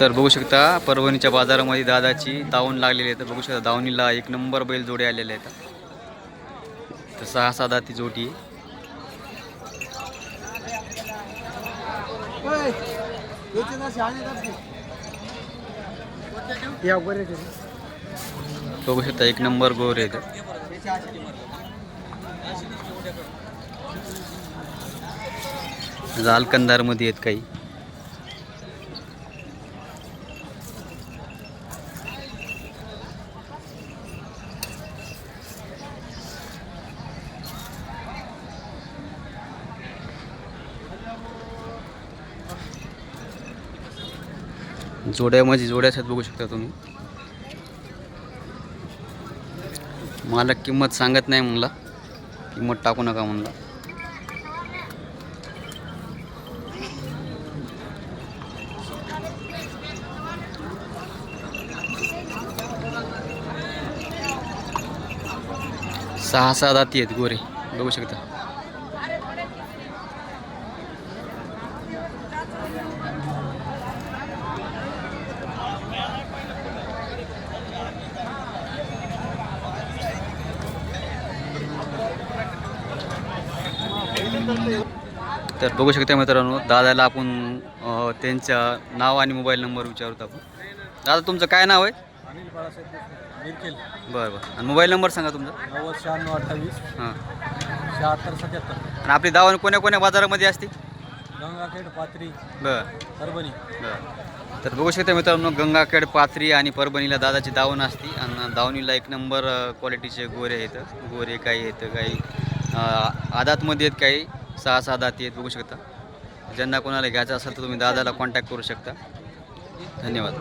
तर बघू शकता परभणीच्या बाजारामध्ये दादाची दावण लागलेली आहे. तर बघू शकता दावणीला एक नंबर बैल जोडे आलेले आहेत. तर सहा साधा ती जोडी. बघू शकता एक नंबर गोर आहे इथं. आहेत काही. जोड्यामध्ये जोड्याच्यात बघू शकता तुम्ही. मला किंमत सांगत नाही म्हणला. किंमत टाकू नका म्हणला. सहा सहा दाती आहेत गोरे. बघू शकता. तर बघू शकता मित्रांनो दादाला आपण त्यांच्या नाव आणि मोबाईल नंबर विचारतो आपण. दादा तुमचं काय नाव आहे? अनिल बाळासाहेब बरं बरं. आणि मोबाईल नंबर सांगा तुमचा. नव्वद शहाण्णव अठ्ठावीस हां. शहात्तर सत्याहत्तर. आणि आपली दावा कोण्या कोण्या बाजारामध्ये असते? गंगाखेड पात्री बरं. परभणी. बरं. तर बघू शकता मित्रांनो गंगाखेड पाथरी आणि परभणीला दादाची दावण असते. आणि दावणीला एक नंबर क्वालिटीचे गोरे आहेत. गोरे काही आहेत काही आदातमध्ये आहेत काही. सहा सहा दाती आहेत बघू शकता. ज्यांना कोणाला घ्यायचं असेल तर तुम्ही दादाला कॉन्टॅक्ट करू शकता. धन्यवाद.